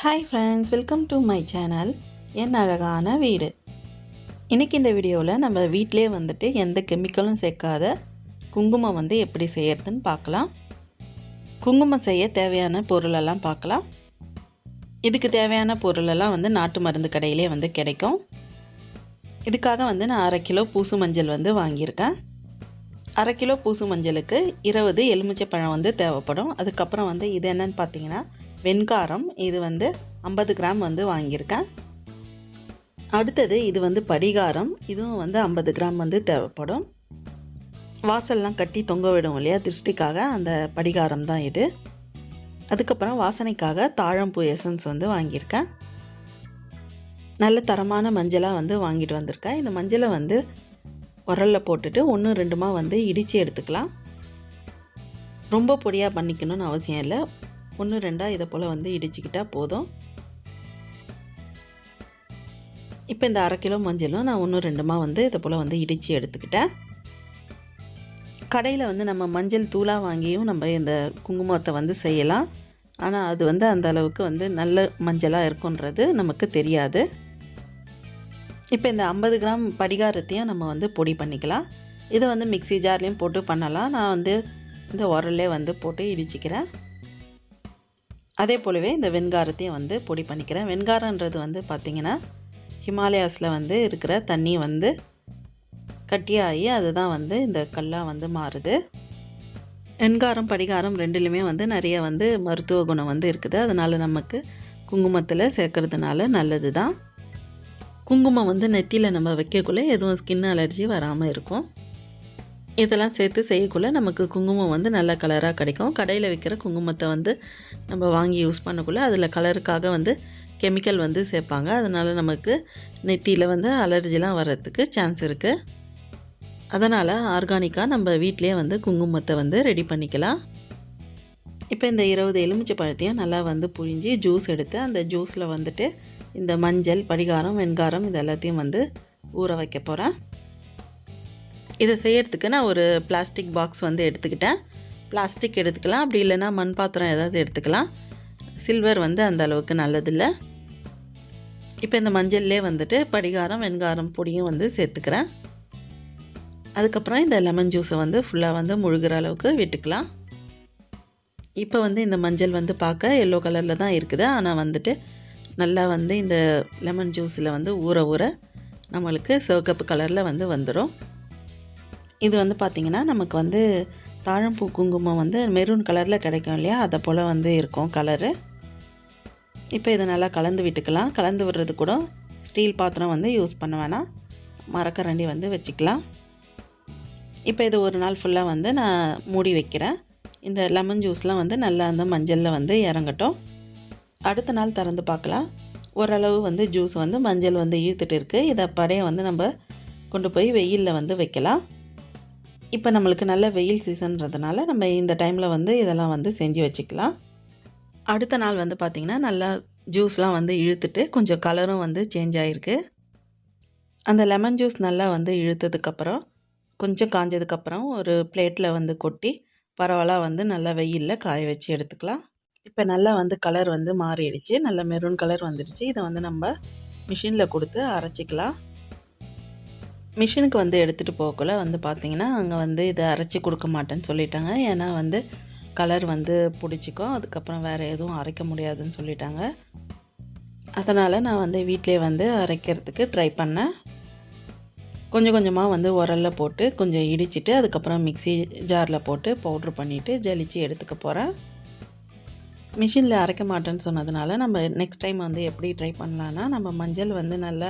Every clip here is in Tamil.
Hi friends welcome to my channel என் அழகான வீடு. இன்றைக்கி இந்த வீடியோவில் நம்ம வீட்டிலே வந்துட்டு எந்த கெமிக்கலும் சேர்க்காத குங்குமம் வந்து எப்படி செய்யறதுன்னு பார்க்கலாம். குங்குமம் செய்ய தேவையான பொருளெல்லாம் பார்க்கலாம். இதுக்கு தேவையான பொருளெல்லாம் வந்து நாட்டு மருந்து கடையிலே வந்து கிடைக்கும். இதுக்காக வந்து நான் அரை கிலோ பூசு மஞ்சள் வந்து வாங்கியிருக்கேன். அரை கிலோ பூசு மஞ்சளுக்கு இருபது எலுமிச்சை பழம் வந்து தேவைப்படும். அதுக்கப்புறம் வந்து இது என்னன்னு பார்த்தீங்கன்னா வெண்காரம் இது வந்து ஐம்பது கிராம் வந்து வாங்கியிருக்கேன். அடுத்தது இது வந்து படிகாரம் இதுவும் வந்து ஐம்பது கிராம் வந்து தேவைப்படும். வாசல்லாம் கட்டி தொங்க விடும் இல்லையா? திருஷ்டிக்காக அந்த படிகாரம் தான் இது. அதுக்கப்புறம் வாசனைக்காக தாழம்பூ எசன்ஸ் வந்து வாங்கியிருக்கேன். நல்ல தரமான மஞ்சளாக வந்து வாங்கிட்டு வந்திருக்கேன். இந்த மஞ்சளை வந்து உரலில் போட்டுட்டு ஒன்று ரெண்டுமா வந்து இடித்து எடுத்துக்கலாம். ரொம்ப பொடியாக பண்ணிக்கணும்னு அவசியம் இல்லை. ஒன்று ரெண்டாக இதை போல் வந்து இடிச்சுக்கிட்டால் போதும். இப்போ இந்த அரை கிலோ மஞ்சளும் நான் ஒன்று ரெண்டுமா வந்து இதை போல் வந்து இடித்து எடுத்துக்கிட்டேன். கடையில் வந்து நம்ம மஞ்சள் தூளாக வாங்கியும் நம்ம இந்த குங்குமத்தை வந்து செய்யலாம். ஆனால் அது வந்து அந்த அளவுக்கு வந்து நல்ல மஞ்சளாக இருக்குன்றது நமக்கு தெரியாது. இப்போ இந்த ஐம்பது கிராம் படிகாரத்தையும் நம்ம வந்து பொடி பண்ணிக்கலாம். இதை வந்து மிக்ஸி ஜார்லேயும் போட்டு பண்ணலாம். நான் வந்து இந்த உரல்லே வந்து போட்டு இடிச்சிக்கிறேன். அதே போலவே இந்த வெண்காரத்தையும் வந்து பொடி பண்ணிக்கிறேன். வெண்காரன்றது வந்து பார்த்திங்கன்னா ஹிமாலயாஸில் வந்து இருக்கிற தண்ணி வந்து கட்டியாகி அதுதான் வந்து இந்த கல்லாக வந்து மாறுது. வெண்காரம் படிகாரம் ரெண்டுலேயுமே வந்து நிறைய வந்து மருத்துவ குணம் வந்து இருக்குது. அதனால் நமக்கு குங்குமத்தில் சேர்க்கறதுனால நல்லது தான் குங்குமம் வந்து நெத்தியில் நம்ம வைக்கக்குள்ளே எதுவும் ஸ்கின் அலர்ஜி வராமல் இருக்கும். இதெல்லாம் சேர்த்து செய்யக்குள்ளே நமக்கு குங்குமம் வந்து நல்ல கலராக கிடைக்கும். கடையில் விற்கிற குங்குமத்தை வந்து நம்ம வாங்கி யூஸ் பண்ணக்குள்ளே அதில் கலருக்காக வந்து கெமிக்கல் வந்து சேர்ப்பாங்க. அதனால் நமக்கு நெத்தியில் வந்து அலர்ஜிலாம் வர்றதுக்கு சான்ஸ் இருக்குது அதனால் ஆர்கானிக்காக நம்ம வீட்டிலே வந்து குங்குமத்தை வந்து ரெடி பண்ணிக்கலாம். இப்போ இந்த இருபது எலுமிச்சை பழத்தையும் நல்லா வந்து புழிஞ்சி ஜூஸ் எடுத்து அந்த ஜூஸில் வந்துட்டு இந்த மஞ்சள் படிகாரம் வெண்காரம் இது எல்லாத்தையும் வந்து ஊற வைக்க போகிறேன் இதை செய்கிறதுக்கு நான் ஒரு பிளாஸ்டிக் பாக்ஸ் வந்து எடுத்துக்கிட்டேன். பிளாஸ்டிக் எடுத்துக்கலாம். அப்படி இல்லைன்னா மண் பாத்திரம் ஏதாவது எடுத்துக்கலாம். சில்வர் வந்து அந்த அளவுக்கு நல்லதில்லை. இப்போ இந்த மஞ்சள்லேயே வந்துட்டு படிகாரம் வெண்காரம் பொடியும் வந்து சேர்த்துக்கிறேன். அதுக்கப்புறம் இந்த லெமன் ஜூஸை வந்து ஃபுல்லாக வந்து முழுகிற அளவுக்கு விட்டுக்கலாம். இப்போ வந்து இந்த மஞ்சள் வந்து பார்க்க எல்லோ கலரில் தான் இருக்குது. ஆனால் வந்துட்டு நல்லா வந்து இந்த லெமன் ஜூஸில் வந்து ஊற ஊற நம்மளுக்கு சிவக்கப்பு கலரில் வந்து வந்துடும் இது வந்து பார்த்திங்கன்னா நமக்கு வந்து தாழம்பூ குங்குமம் வந்து மெரூன் கலரில் கிடைக்கும் இல்லையா? அதை போல் வந்து இருக்கும் கலரு இப்போ இதை நல்லா கலந்து விட்டுக்கலாம். கலந்து விடுறது கூட ஸ்டீல் பாத்திரம் வந்து யூஸ் பண்ண வேணாம். மரக்கரண்டி வந்து வச்சுக்கலாம். இப்போ இது ஒரு நாள் ஃபுல்லாக வந்து நான் மூடி வைக்கிறேன். இந்த லெமன் ஜூஸ்லாம் வந்து நல்லா அந்த மஞ்சளில் வந்து இறங்கட்டும். அடுத்த நாள் திறந்து பார்க்கலாம். ஓரளவு வந்து ஜூஸ் வந்து மஞ்சள் வந்து இழுத்துட்டு இருக்குது இதை அப்படியே வந்து நம்ம கொண்டு போய் வெயிலில் வந்து வைக்கலாம். இப்போ நம்மளுக்கு நல்ல வெயில் சீசன்றதுனால நம்ம இந்த டைமில் வந்து இதெல்லாம் வந்து செஞ்சு வச்சுக்கலாம். அடுத்த நாள் வந்து பார்த்திங்கன்னா நல்லா ஜூஸ்லாம் வந்து இழுத்துட்டு கொஞ்சம் கலரும் வந்து சேஞ்ச் ஆகிருக்கு அந்த லெமன் ஜூஸ் நல்லா வந்து இழுத்ததுக்கப்புறம் கொஞ்சம் காஞ்சதுக்கப்புறம் ஒரு பிளேட்டில் வந்து கொட்டி பரவாயில்ல வந்து நல்லா வெயிலில் காய வச்சு எடுத்துக்கலாம். இப்போ நல்லா வந்து கலர் வந்து மாறிடுச்சு. நல்ல மெரூன் கலர் வந்துடுச்சு. இதை வந்து நம்ம மிஷினில் கொடுத்து அரைச்சிக்கலாம். மிஷினுக்கு வந்து எடுத்துகிட்டு போகக்குள்ள வந்து பார்த்திங்கன்னா அங்கே வந்து இதை அரைச்சி கொடுக்க மாட்டேன்னு சொல்லிட்டாங்க. ஏன்னா வந்து கலர் வந்து பிடிச்சிக்கும். அதுக்கப்புறம் வேறு எதுவும் அரைக்க முடியாதுன்னு சொல்லிட்டாங்க. அதனால் நான் வந்து வீட்டிலே வந்து அரைக்கிறதுக்கு ட்ரை பண்ணேன். கொஞ்சம் கொஞ்சமாக வந்து உரலில் போட்டு கொஞ்சம் இடிச்சிட்டு அதுக்கப்புறம் மிக்ஸி ஜாரில் போட்டு பவுட்ரு பண்ணிவிட்டு ஜலிச்சு எடுத்துக்க போகிறேன் மிஷினில் அரைக்க மாட்டேன்னு சொன்னதுனால நம்ம நெக்ஸ்ட் டைம் வந்து எப்படி ட்ரை பண்ணலான்னா நம்ம மஞ்சள் வந்து நல்லா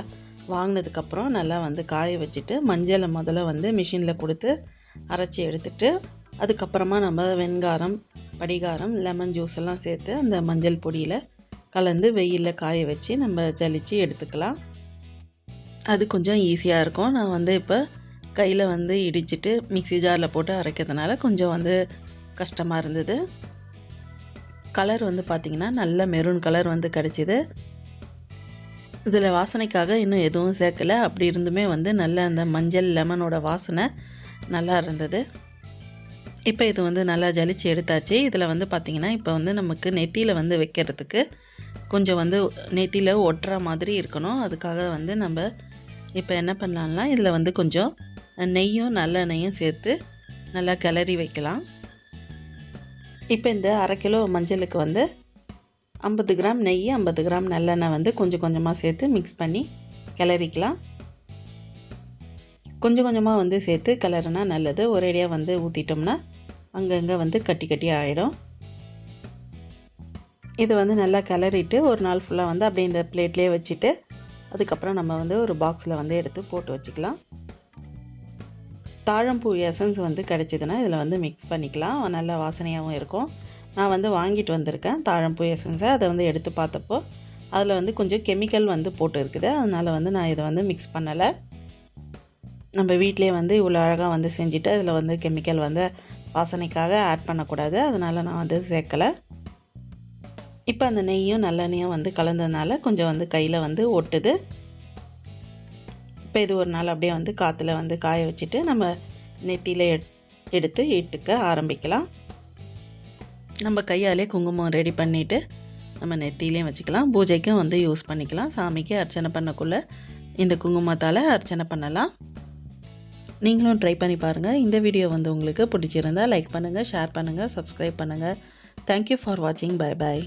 வாங்கினதுக்கப்புறம் நல்லா வந்து காய வச்சுட்டு மஞ்சளை முதல்ல வந்து மிஷினில் கொடுத்து அரைச்சி எடுத்துட்டு அதுக்கப்புறமா நம்ம வெண்காரம் படிகாரம் லெமன் ஜூஸ் எல்லாம் சேர்த்து அந்த மஞ்சள் பொடியில் கலந்து வெயிலில் காய வச்சு நம்ம ஜலித்து எடுத்துக்கலாம். அது கொஞ்சம் ஈஸியாக இருக்கும். நான் வந்து இப்போ கையில் வந்து இடிச்சிட்டு மிக்ஸி ஜாரில் போட்டு அரைக்கிறதுனால கொஞ்சம் வந்து கஷ்டமாக இருந்தது. கலர் வந்து பார்த்திங்கன்னா நல்ல மெரூன் கலர் வந்து கிடச்சிது. இதில் வாசனைக்காக இன்னும் எதுவும் சேர்க்கலை. அப்படி இருந்துமே வந்து நல்ல அந்த மஞ்சள் லெமனோட வாசனை நல்லா இருந்தது. இப்போ இது வந்து நல்லா ஜலிச்சு எடுத்தாச்சு. இதில் வந்து பார்த்திங்கன்னா இப்போ வந்து நமக்கு நெத்தியில் வந்து வைக்கிறதுக்கு கொஞ்சம் வந்து நெத்தியில் ஒட்டுற மாதிரி இருக்கணும். அதுக்காக வந்து நம்ம இப்போ என்ன பண்ணலாம்னா இதில் வந்து கொஞ்சம் நெய்யும் நல்லெண்ணெயும் சேர்த்து நல்லா கிளறி வைக்கலாம். இப்போ இந்த அரை கிலோ மஞ்சளுக்கு வந்து ஐம்பது கிராம் நெய் ஐம்பது கிராம் நல்லெண்ணெய் வந்து கொஞ்சம் கொஞ்சமாக சேர்த்து மிக்ஸ் பண்ணி கிளறிக்கலாம். கொஞ்சம் கொஞ்சமாக வந்து சேர்த்து கிளறுனா நல்லது. ஒரேடியாக வந்து ஊற்றிட்டோம்னா அங்கங்கே வந்து கட்டி கட்டி ஆகிடும் இது வந்து நல்லா கிளறிட்டு ஒரு நாள் ஃபுல்லாக வந்து அப்படியே இந்த பிளேட்லேயே வச்சுட்டு அதுக்கப்புறம் நம்ம வந்து ஒரு பாக்ஸில் வந்து எடுத்து போட்டு வச்சுக்கலாம். தாழம்பூ எசன்ஸ் வந்து கிடச்சிதுன்னா இதில் வந்து மிக்ஸ் பண்ணிக்கலாம். நல்லா வாசனையாகவும் இருக்கும். நான் வந்து வாங்கிட்டு வந்திருக்கேன். தாழம்பூ எசன்ஸை அதை வந்து எடுத்து பார்த்தப்போ அதில் வந்து கொஞ்சம் கெமிக்கல் வந்து போட்டு இருக்குது. அதனால் வந்து நான் இதை வந்து மிக்ஸ் பண்ணலை. நம்ம வீட்டிலே வந்து இவ்வளோ அழகாக வந்து செஞ்சுட்டு அதில் வந்து கெமிக்கல் வந்து வாசனைக்காக ஆட் பண்ணக்கூடாது. அதனால் நான் வந்து சேர்க்கலை. இப்போ அந்த நெய்யும் நல்லெண்ணெயும் வந்து கலந்ததுனால கொஞ்சம் வந்து கையில் வந்து ஒட்டுது. இப்போ இது ஒரு நாள் அப்படியே வந்து காற்றுல வந்து காய வச்சுட்டு நம்ம நெத்தியில் எடுத்து இட்டுக்க ஆரம்பிக்கலாம். நம்ம கையாலே குங்குமம் ரெடி பண்ணிவிட்டு நம்ம நெத்திலையும் வச்சுக்கலாம். பூஜைக்கும் வந்து யூஸ் பண்ணிக்கலாம். சாமிக்கு அர்ச்சனை பண்ணக்குள்ளே இந்த குங்குமத்தால் அர்ச்சனை பண்ணலாம். நீங்களும் ட்ரை பண்ணி பாருங்கள் இந்த வீடியோ வந்து உங்களுக்கு பிடிச்சிருந்தா லைக் பண்ணுங்கள் ஷேர் பண்ணுங்கள் சப்ஸ்கிரைப் பண்ணுங்கள் தேங்க்யூ ஃபார் வாட்சிங் பை பாய்